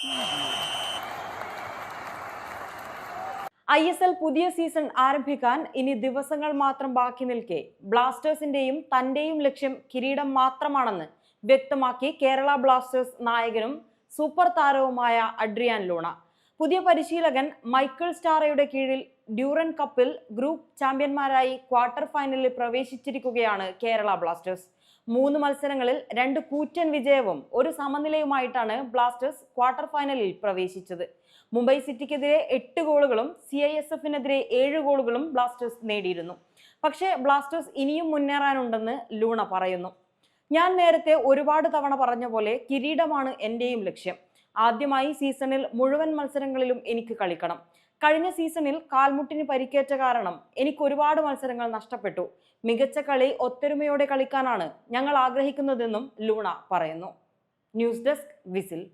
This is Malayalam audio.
ഐ എസ് എൽ പുതിയ സീസൺ ആരംഭിക്കാൻ ഇനി ദിവസങ്ങൾ മാത്രം ബാക്കി നിൽക്കെ. ബ്ലാസ്റ്റേഴ്സിന്റെയും തന്റെയും ലക്ഷ്യം കിരീടം മാത്രമാണെന്ന് വ്യക്തമാക്കി കേരള ബ്ലാസ്റ്റേഴ്സ് നായകനും സൂപ്പർ താരവുമായ അഡ്രിയാൻ ലൂണ. പുതിയ പരിശീലകൻ മൈക്കിൾ സ്റ്റാറയുടെ കീഴിൽ ഡ്യൂറൻ കപ്പിൽ ഗ്രൂപ്പ് ചാമ്പ്യന്മാരായി ക്വാർട്ടർ ഫൈനലിൽ പ്രവേശിച്ചിരിക്കുകയാണ് കേരള ബ്ലാസ്റ്റേഴ്സ്. മൂന്ന് മത്സരങ്ങളിൽ രണ്ട് കൂറ്റൻ വിജയവും ഒരു സമനിലയുമായിട്ടാണ് ബ്ലാസ്റ്റേഴ്സ് ക്വാർട്ടർ ഫൈനലിൽ പ്രവേശിച്ചത്. മുംബൈ സിറ്റിക്കെതിരെ എട്ട് ഗോളുകളും സി ഐ എസ് എഫിനെതിരെ ഏഴ് ഗോളുകളും ബ്ലാസ്റ്റേഴ്സ് നേടിയിരുന്നു. പക്ഷേ ബ്ലാസ്റ്റേഴ്സ് ഇനിയും മുന്നേറാനുണ്ടെന്ന് ലൂണ പറയുന്നു. ഞാൻ നേരത്തെ ഒരുപാട് തവണ പറഞ്ഞ പോലെ കിരീടമാണ് എന്റെയും ലക്ഷ്യം. ആദ്യമായി സീസണിൽ മുഴുവൻ മത്സരങ്ങളിലും എനിക്ക് കളിക്കണം. കഴിഞ്ഞ സീസണിൽ കാൽമുട്ടിന് പരിക്കേറ്റ കാരണം എനിക്ക് ഒരുപാട് മത്സരങ്ങൾ നഷ്ടപ്പെട്ടു. മികച്ച കളി ഒത്തൊരുമയോടെ കളിക്കാനാണ് ഞങ്ങൾ ആഗ്രഹിക്കുന്നതെന്നും ലൂണ പറയുന്നു. News desk whistle.